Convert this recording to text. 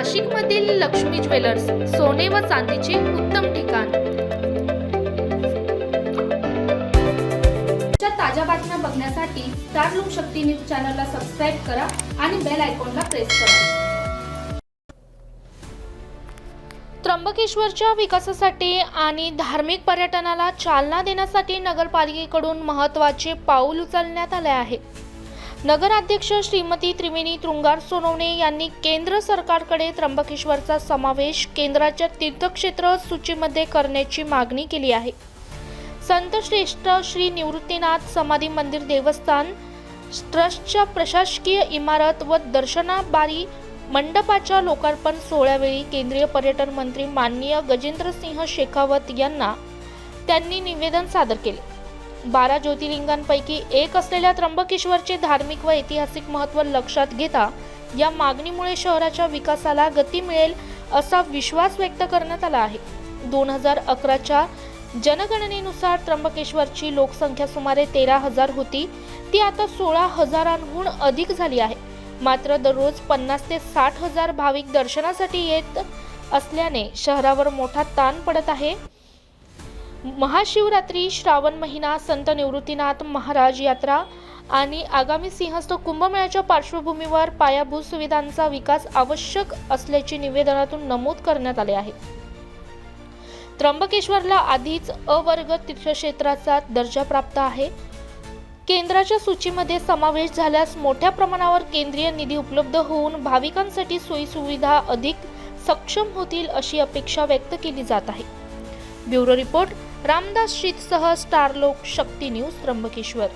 नाशिकमधील लक्ष्मी ज्वेलर्स सोने व चांदीचे उत्तम ठिकाण. च्या ताज्या बातम्या बघण्यासाठी स्टार लोक शक्ती न्यूज चॅनलला सबस्क्राईब करा आणि बेल आयकॉनला प्रेस करा. त्र्यंबकेश्वरच्या विकासासाठी आणि धार्मिक पर्यटनाला चालना देण्यासाठी नगरपालिकेकडून महत्त्वाचे पाऊल उचलण्यात आले आहे. नगराध्यक्ष श्रीमती त्रिवेणी तृंगार सोनवणे यांनी केंद्र सरकारकडे त्र्यंबकेश्वरचा समावेश केंद्राच्या तीर्थक्षेत्र सूचीमध्ये करण्याची मागणी केली आहे. संत श्रेष्ठ श्री निवृत्तीनाथ समाधी मंदिर देवस्थान ट्रस्टच्या प्रशासकीय इमारत व दर्शनाबारी मंडपाच्या लोकार्पण सोहळ्यावेळी केंद्रीय पर्यटन मंत्री माननीय गजेंद्रसिंह शेखावत यांना त्यांनी निवेदन सादर केले. बारा ज्योतिर्लिंगांपैकी एक असलेल्या त्र्यंबकेश्वरचे धार्मिक व ऐतिहासिक महत्त्व लक्षात घेता या मागणीमुळे शहराच्या विकासाला गती मिळेल असा विश्वास व्यक्त करण्यात आला आहे. दोन हजार अकराच्या जनगणनेनुसार त्र्यंबकेश्वरची लोकसंख्या सुमारे तेरा हजार होती. ती आता सोळा हजारांहून अधिक झाली आहे. मात्र दररोज पन्नास ते साठ हजार भाविक दर्शनासाठी येत असल्याने शहरावर मोठा ताण पडत आहे. महाशिवरात्री श्रावण महिना संत निवृत्तीनाथ महाराज यात्रा आणि आगामी सिंहस्थ कुंभमेळ्याच्या पार्श्वभूमीवर पायाभूत सुविधांचा विकास आवश्यक असल्याचे निवेदनातून नमूद करण्यात आले आहे. त्र्यंबकेश्वरला आधीच अवर्ग तीर्थक्षेत्राचा दर्जा प्राप्त आहे. केंद्राच्या सूचीमध्ये समावेश झाल्यास मोठ्या प्रमाणावर केंद्रीय निधी उपलब्ध होऊन भाविकांसाठी सोयीसुविधा अधिक सक्षम होतील अशी अपेक्षा व्यक्त केली जात आहे. ब्युरो रिपोर्ट रामदास शीतसह स्टार लोक शक्ती न्यूज त्र्यंबकेश्वर.